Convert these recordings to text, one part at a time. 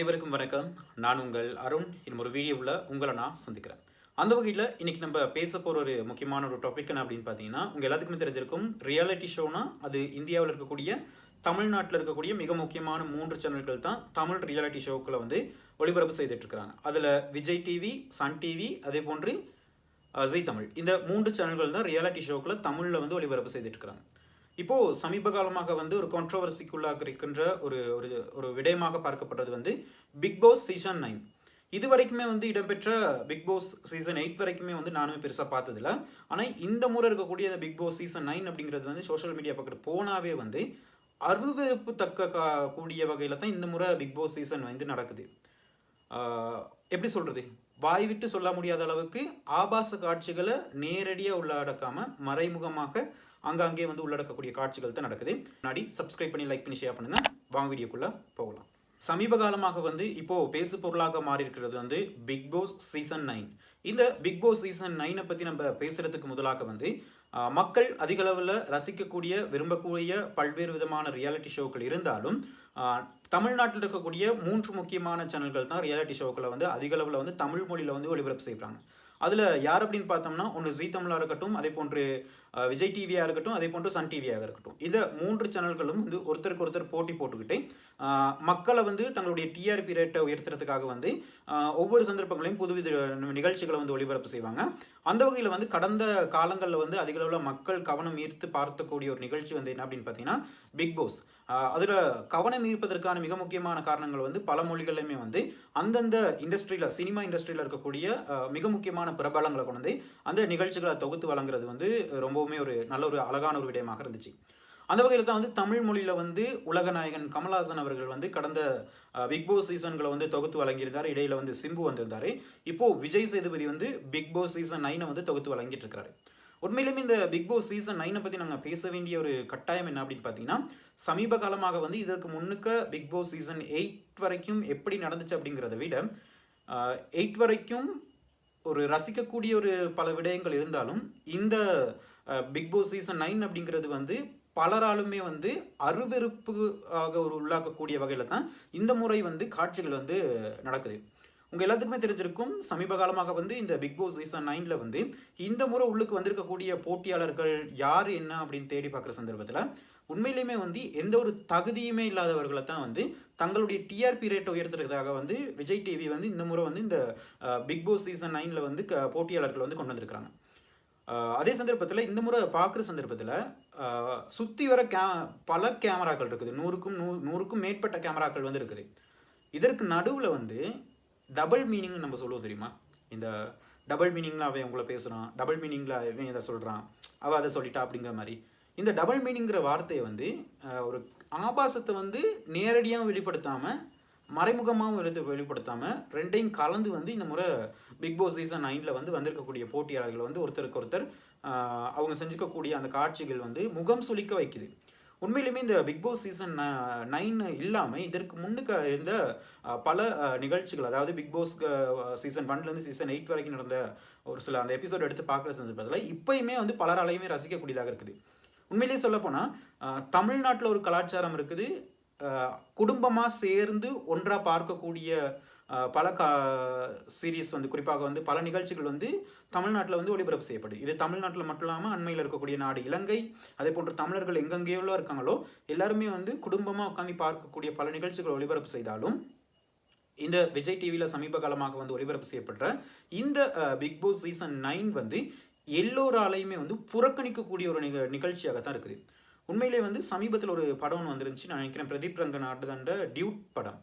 அனைவருக்கும் வணக்கம். நான் உங்கள் அருண். இன்னும் ஒரு வீடியோவில் உங்களை நான் சந்திக்கிறேன். அந்த வகையில் இன்னைக்கு நம்ம பேச போகிற ஒரு முக்கியமான ஒரு டாபிக் என்ன அப்படின்னு பார்த்தீங்கன்னா உங்கள் எல்லாத்துக்குமே தெரிஞ்சிருக்கும் ரியாலிட்டி ஷோனா அது இந்தியாவில் இருக்கக்கூடிய தமிழ்நாட்டில் இருக்கக்கூடிய மிக முக்கியமான மூன்று சேனல்கள் தான் தமிழ் ரியாலிட்டி ஷோக்களை வந்து ஒளிபரப்பு செய்துட்ருக்கிறாங்க அதில் விஜய் டிவி சன் டிவி அதே போன்று ஜெய் தமிழ். இந்த மூன்று சேனல்கள் தான் ரியாலிட்டி ஷோக்களை தமிழில் வந்து ஒளிபரப்பு செய்துட்டு இப்போது இப்போ சமீப காலமாக வந்து ஒரு கான்ட்ரவர்சிக்குள்ளாக இருக்கின்ற ஒரு ஒரு ஒரு விடயமாக பார்க்கப்பட்டது வந்து பிக் பாஸ் சீசன் நைன் இது வரைக்குமே வந்து இடம்பெற்ற பிக் பாஸ் சீசன் எயிட் வரைக்குமே வந்து நானுமே பெருசாக பார்த்ததில்ல. ஆனால் இந்த முறை இருக்கக்கூடிய அந்த பிக் பாஸ் சீசன் நைன் அப்படிங்கிறது வந்து சோஷியல் மீடியா பக்கத்து போனாவே வந்து அருவறுப்பு தக்க கா- கூடிய வகையில் தான் இந்த முறை பிக் பாஸ் சீசன் வந்து நடக்குது. எப்படி சொல்கிறது வாய் விட்டு சொல்ல முடியாத அளவுக்கு ஆபாச காட்சிகளை நேரடியாக உள்ளடக்காமல் மறைமுகமாக அங்கங்கே வந்து உள்ளடக்கக்கூடிய காட்சிகள் தான் நடக்குது. முன்னாடி சப்ஸ்கிரைப் பண்ணி லைக் பண்ணி ஷேர் பண்ணுங்கள் வாங்க வீடியோக்குள்ளே போகலாம். சமீப காலமாக வந்து இப்போ பேசு பொருளாக மாறி இருக்கிறது வந்து பிக் பாஸ் சீசன் நைன் இந்த பிக் பாஸ் சீசன் நைனை பற்றி நம்ம பேசுறதுக்கு முதலாக வந்து மக்கள் அதிகளவில் ரசிக்கக்கூடிய விரும்பக்கூடிய பல்வேறு விதமான ரியாலிட்டி ஷோக்கள் இருந்தாலும் தமிழ்நாட்டில் இருக்கக்கூடிய மூன்று முக்கியமான சேனல்கள் தான் ரியாலிட்டி ஷோக்களை வந்து அதிகளவில் வந்து தமிழ் மொழியில் வந்து ஒளிபரப்பு செய்கிறாங்க அதில் யார் அப்படின்னு பார்த்தோம்னா ஒன்று ஜீ தமிழாக இருக்கட்டும் அதே போன்று விஜய் டிவியாக இருக்கட்டும் அதே போன்று சன் டிவியாக இருக்கட்டும். இந்த மூன்று சேனல்களும் வந்து ஒருத்தருக்கு ஒருத்தர் போட்டி போட்டுக்கிட்டு மக்களை வந்து தங்களுடைய டிஆர்பி ரேட்டை உயர்த்துறதுக்காக வந்து ஒவ்வொரு சந்தர்ப்பங்களையும் புதுவித நிகழ்ச்சிகளை வந்து ஒளிபரப்பு செய்வாங்க. அந்த வகையில் வந்து கடந்த காலங்களில் வந்து அதிக அளவில் மக்கள் கவனம் ஈர்த்து பார்க்கக்கூடிய ஒரு நிகழ்ச்சி வந்து என்ன அப்படின்னு பார்த்தீங்கன்னா பிக் பாஸ் அதில் கவனம் ஈர்ப்பதற்கான மிக முக்கியமான காரணங்கள் வந்து பல மொழிகளிலுமே வந்து அந்தந்த இண்டஸ்ட்ரியில் சினிமா இண்டஸ்ட்ரியில் இருக்கக்கூடிய மிக முக்கியமான பிரபலங்களை கொண்டு அந்த நிகழ்ச்சிகளை தொகுத்து வழங்குறது வந்து ரொம்ப ரொம்பவுமே ஒரு நல்ல ஒரு அழகான ஒரு விடயமாக இருந்துச்சு. அந்த வகையில் தான் வந்து தமிழ் மொழியில் வந்து உலக நாயகன் கமல்ஹாசன் அவர்கள் வந்து கடந்த பிக்போஸ் பிக் பாஸ் சீசன்களை வந்து தொகுத்து வழங்கியிருந்தார். இடையில வந்து சிம்பு வந்திருந்தார். இப்போது விஜய் சேதுபதி வந்து பிக் பாஸ் சீசன் நைனை வந்து தொகுத்து வழங்கிட்டு இருக்கிறாரு உண்மையிலுமே இந்த பிக் பாஸ் சீசன் நைனை பற்றி நாங்கள் பேச வேண்டிய ஒரு கட்டாயம் என்ன அப்படின்னு பார்த்தீங்கன்னா சமீப காலமாக வந்து இதற்கு முன்னுக்க பிக் பாஸ் சீசன் எயிட் வரைக்கும் எப்படி நடந்துச்சு அப்படிங்கிறத விட எயிட் வரைக்கும் ஒரு ரசிக்கக்கூடிய ஒரு பல விடயங்கள் இருந்தாலும் இந்த பிக் பாஸ் சீசன் நைன் அப்படிங்கிறது வந்து பலராலுமே வந்து அருவெறுப்பு ஆக ஒரு உள்ளாக்கக்கூடிய வகையில் தான் இந்த முறை வந்து காட்சிகள் வந்து நடக்குது. உங்கள் எல்லாத்துக்குமே தெரிஞ்சிருக்கும் சமீப காலமாக வந்து இந்த பிக் பாஸ் சீசன் நைனில் வந்து இந்த முறை உள்ளுக்கு வந்திருக்கக்கூடிய போட்டியாளர்கள் யார் என்ன அப்படின்னு தேடி பார்க்குற சந்தர்ப்பத்தில் உண்மையிலுமே வந்து எந்த ஒரு தகுதியுமே இல்லாதவர்களை தான் வந்து தங்களுடைய டிஆர்பி ரேட்டை உயர்த்துறதுக்காக வந்து விஜய் டிவி வந்து இந்த முறை வந்து இந்த பிக் பாஸ் சீசன் நைனில் வந்து க போட்டியாளர்கள் வந்து கொண்டு வந்திருக்கிறாங்க. அதே சந்தர்ப்பத்தில் இந்த முறை பார்க்குற சந்தர்ப்பத்தில் சுற்றி வர கே பல கேமராக்கள் இருக்குது. நூறுக்கும் நூ நூறுக்கும் மேற்பட்ட கேமராக்கள் வந்து இருக்குது. இதற்கு நடுவில் வந்து டபுள் மீனிங் நம்ம சொல்லுவோம் தெரியுமா? இந்த டபுள் மீனிங்கில் அவன் உங்களை பேசுகிறான் டபுள் மீனிங்கில் இவன் இதை சொல்கிறான் அவள் அதை சொல்லிட்டா அப்படிங்கிற மாதிரி. இந்த டபுள் மீனிங்கிற வார்த்தையை வந்து ஒரு ஆபாசத்தை வந்து நேரடியாக வெளிப்படுத்தாமல் மறைமுகமாகவும் எடுத்து வெளிப்படுத்தாமல் ரெண்டையும் கலந்து வந்து இந்த முறை பிக் பாஸ் சீசன் நைனில் வந்து வந்திருக்கக்கூடிய போட்டியாளர்கள் வந்து ஒருத்தருக்கு ஒருத்தர் அவங்க செஞ்சுக்கக்கூடிய அந்த காட்சிகள் வந்து முகம் சுளிக்க வைக்குது. உண்மையிலுமே இந்த பிக் பாஸ் சீசன் நைன் இல்லாமல் இதற்கு முன்னுக்கு இருந்த பல நிகழ்ச்சிகள் அதாவது பிக் பாஸ் சீசன் ஒன்லேருந்து சீசன் எயிட் வரைக்கும் நடந்த ஒரு சில அந்த எபிசோட் எடுத்து பார்க்குற சந்தர்ப்பத்தில் இப்போயுமே வந்து பலராலையுமே ரசிக்கக்கூடியதாக இருக்குது. உண்மையிலேயே சொல்லப்போனால் தமிழ்நாட்டில் ஒரு கலாச்சாரம் இருக்குது. குடும்பமாக சேர்ந்து ஒன்றாக பார்க்கக்கூடிய பல கா சீரீஸ் வந்து குறிப்பாக வந்து பல நிகழ்ச்சிகள் வந்து தமிழ்நாட்டில் வந்து ஒளிபரப்பு செய்யப்படுது. இது தமிழ்நாட்டில் மட்டும் இல்லாமல் அண்மையில் இருக்கக்கூடிய நாடு இலங்கை அதே போன்று தமிழர்கள் எங்கெங்கேயோ இருக்காங்களோ எல்லாருமே வந்து குடும்பமாக உட்காந்து பார்க்கக்கூடிய பல நிகழ்ச்சிகள் ஒளிபரப்பு செய்தாலும் இந்த விஜய் டிவியில் சமீப காலமாக வந்து ஒளிபரப்பு செய்யப்படுற இந்த பிக் பாஸ் சீசன் நைன் வந்து எல்லோராலையுமே வந்து புறக்கணிக்கக்கூடிய ஒரு நிக நிகழ்ச்சியாக தான் இருக்குது. உண்மையிலே வந்து சமீபத்தில் ஒரு படம் ஒன்று வந்துருந்துச்சு. நான் நினைக்கிறேன் பிரதீப் ரங்கன் ஆட்டுதண்ட டியூட் படம்.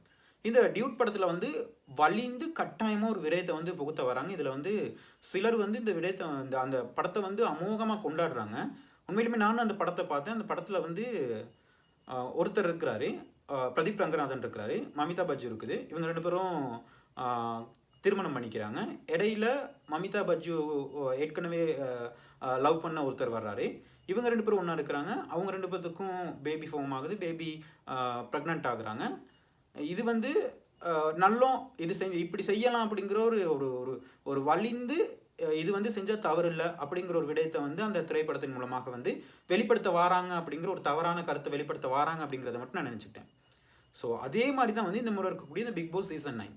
இந்த டியூட் படத்தில் வந்து வலிந்து கட்டாயமாக ஒரு விடயத்தை வந்து புகுத்த வராங்க. இதில் வந்து சிலர் வந்து இந்த விடயத்தை இந்த அந்த படத்தை வந்து அமோகமாக கொண்டாடுறாங்க. உண்மையிலுமே நானும் அந்த படத்தை பார்த்தேன். அந்த படத்தில் வந்து ஒருத்தர் இருக்கிறாரு. பிரதீப் ரங்கநாதன் இருக்கிறாரு. மமிதா பஜ்ஜு இருக்குது. இவங்க ரெண்டு பேரும் திருமணம் பண்ணிக்கிறாங்க. இடையில மமிதா பஜ்ஜு ஏற்கனவே லவ் பண்ண ஒருத்தர் வர்றாரு. இவங்க ரெண்டு பேரும் ஒன்றா இருக்கிறாங்க. அவங்க ரெண்டு பேர்த்துக்கும் பேபி ஃபார்ம் ஆகுது. பேபி ப்ரெக்னென்ட் ஆகுறாங்க. இது வந்து நல்லோம் இது செய் இப்படி செய்யலாம் அப்படிங்கிற ஒரு ஒரு ஒரு ஒரு வலிந்து இது வந்து செஞ்சால் தவறு இல்லை அப்படிங்கிற ஒரு விடயத்தை வந்து அந்த திரைப்படத்தின் மூலமாக வந்து வெளிப்படுத்த வாராங்க அப்படிங்கிற ஒரு தவறான கருத்தை வெளிப்படுத்த வாராங்க அப்படிங்கிறத மட்டும் நான் நினச்சிக்கிட்டேன். ஸோ அதே மாதிரி தான் வந்து இந்த முறை இருக்கக்கூடிய இந்த Big Boss season nine.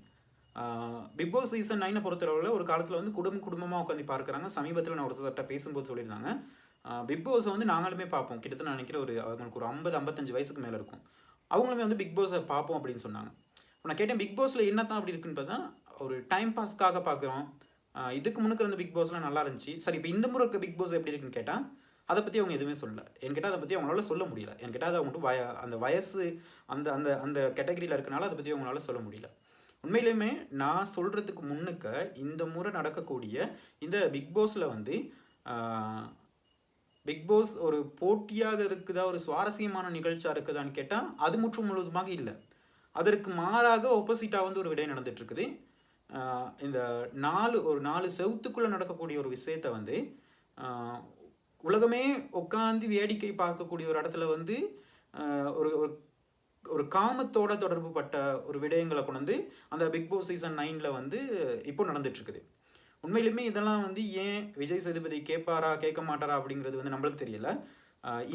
Big Boss season நைனை பொறுத்தளவில் ஒரு காலத்தில் வந்து குடும்ப குடும்பமாக உட்காந்து பார்க்குறாங்க. சமீபத்தில் நான் ஒரு சிலர்கிட்ட பேசும்போது சொல்லியிருந்தாங்க. பிக் பாஸை வந்து நாங்களுமே பார்ப்போம். கிட்டத்தட்ட நான் நினைக்கிற ஒரு அவங்களுக்கு ஒரு ஐம்பது ஐம்பத்தஞ்சு வயசுக்கு மேலே இருக்கும். அவங்களுமே வந்து பிக் பாஸை பார்ப்போம் அப்படின்னு சொன்னாங்க. இப்போ நான் கேட்டேன் பிக் பாஸில் என்ன தான் அப்படி இருக்குன்னு பார்த்தா ஒரு டைம் பாஸ்க்காக பார்க்குறோம். இதுக்கு முன்னுக்கு இருந்த பிக் பாஸ்லாம் நல்லா இருந்துச்சு. சரி இப்போ இந்த முறை இருக்க பிக் பாஸ் எப்படி இருக்குன்னு கேட்டால் அதை பற்றி அவங்க எதுவுமே சொல்லல. என்கிட்ட அதை பற்றி அவங்களால சொல்ல முடியல. என்கிட்ட அதை அவங்க வய அந்த வயசு அந்த அந்த அந்த கேட்டகரியில் இருக்கனால அதை பற்றி அவங்களால சொல்ல முடியல. உண்மையிலுமே நான் சொல்கிறதுக்கு முன்னுக்க இந்த முறை நடக்கக்கூடிய இந்த பிக் பாஸில் வந்து பிக் பாஸ் ஒரு போட்டியாக இருக்குதா ஒரு சுவாரஸ்யமான நிகழ்ச்சியாக இருக்குதான்னு கேட்டால் அது முற்று முழுவதுமாக இல்லை. அதற்கு மாறாக ஆப்போசிட்டாக வந்து ஒரு விடை நடந்துட்டு இருக்குது இந்த நாலு ஒரு நாலு செவுத்துக்குள்ளே நடக்கக்கூடிய ஒரு விஷயத்தை வந்து உலகமே உட்காந்து வேடிக்கை பார்க்கக்கூடிய ஒரு இடத்துல வந்து ஒரு ஒரு காமத்தோட தொடர்பு பட்ட ஒரு விடயங்களை கொண்டு வந்து அந்த பிக் பாஸ் சீசன் நைனில் வந்து இப்போ நடந்துட்டுருக்குது. உண்மையிலுமே இதெல்லாம் வந்து ஏன் விஜய் சேதுபதி கேட்பாரா கேட்க மாட்டாரா அப்படிங்கிறது வந்து நம்மளுக்கு தெரியல.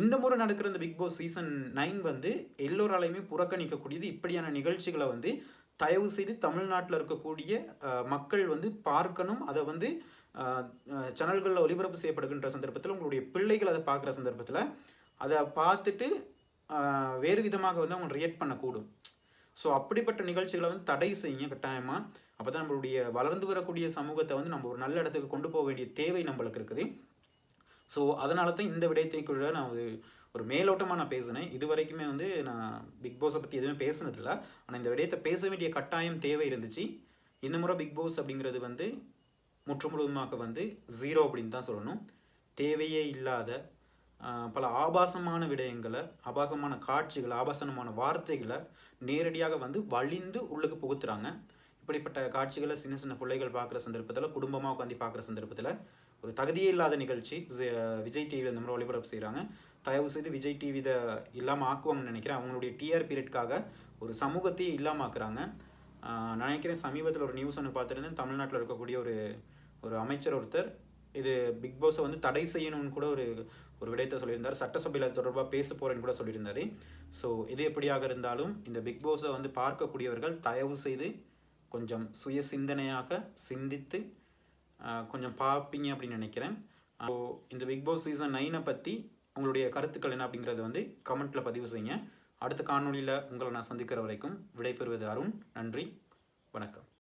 இந்த முறை நடக்கிற இந்த பிக் பாஸ் சீசன் நைன் வந்து எல்லோராலையுமே புறக்கணிக்கக்கூடியது இப்படியான நிகழ்ச்சிகளை வந்து தயவு செய்து தமிழ்நாட்டில் இருக்கக்கூடிய மக்கள் வந்து பார்க்கணும். அதை வந்து சேனல்களில் ஒளிபரப்பு செய்யப்படுகின்ற சந்தர்ப்பத்தில் உங்களுடைய பிள்ளைகள் அதை பார்க்குற சந்தர்ப்பத்தில் அதை பார்த்துட்டு வேறு விதமாக வந்து அவங்க ரியாக்ட் பண்ணக்கூடும். ஸோ அப்படிப்பட்ட நிகழ்ச்சிகளை வந்து தடை செய்யுங்க கட்டாயமாக அப்போ தான் நம்மளுடைய வளர்ந்து வரக்கூடிய சமூகத்தை வந்து நம்ம ஒரு நல்ல இடத்துக்கு கொண்டு போக வேண்டிய தேவை நம்மளுக்கு இருக்குது. ஸோ அதனால தான் இந்த விடயத்தை கூட நான் ஒரு ஒரு மேலோட்டமாக நான் பேசினேன். இது வரைக்குமே வந்து நான் பிக் பாஸை பற்றி எதுவுமே பேசினதில்ல. ஆனால் இந்த விடயத்தை பேச வேண்டிய கட்டாயம் தேவை இருந்துச்சு. இந்த முறை பிக் பாஸ் அப்படிங்கிறது வந்து முற்று முழுவதுமாக வந்து ஜீரோ அப்படின்னு தான் சொல்லணும். தேவையே இல்லாத பல ஆபாசமான விடயங்களை ஆபாசமான காட்சிகளை ஆபாசமான வார்த்தைகளை நேரடியாக வந்து வழிந்து உள்ளுக்கு புகுத்துறாங்க. இப்படிப்பட்ட காட்சிகளை சின்ன சின்ன பிள்ளைகள் பார்க்குற சந்தர்ப்பத்தில் குடும்பமாக உட்காந்து பார்க்குற சந்தர்ப்பத்தில் ஒரு தகுதியே இல்லாத நிகழ்ச்சி விஜய் டிவியில் இந்த மாதிரி ஒளிபரப்பு செய்கிறாங்க தயவு செய்து விஜய் டிவி இதை இல்லாமல் ஆக்குவாங்கன்னு நினைக்கிறேன். அவங்களுடைய டிஆர்பி ரேட்காக ஒரு சமூகத்தையே இல்லாமல் ஆக்குறாங்க. நான் நினைக்கிறேன் சமீபத்தில் ஒரு நியூஸ் ஒன்று பார்த்துருந்தேன். தமிழ்நாட்டில் இருக்கக்கூடிய ஒரு ஒரு அமைச்சர் ஒருத்தர் இது பிக் பாஸை வந்து தடை செய்யணும்னு கூட ஒரு ஒரு விடயத்தை சொல்லியிருந்தார். சட்டசபையில் அது தொடர்பாக பேச போகிறேன்னு கூட சொல்லியிருந்தார். ஸோ இது எப்படியாக இருந்தாலும் இந்த பிக் பாஸை வந்து பார்க்கக்கூடியவர்கள் தயவு செய்து கொஞ்சம் சுய சிந்தனையாக சிந்தித்து கொஞ்சம் பார்ப்பீங்க அப்படின்னு நினைக்கிறேன். ஸோ இந்த பிக் பாஸ் சீசன் நைனை பற்றி உங்களுடைய கருத்துக்கள் என்ன அப்படிங்கிறத வந்து கமெண்ட்டில் பதிவு செய்யுங்க. அடுத்த காணொலியில் உங்களை நான் சந்திக்கிற வரைக்கும் விடைபெறுவது அருண். நன்றி. வணக்கம்.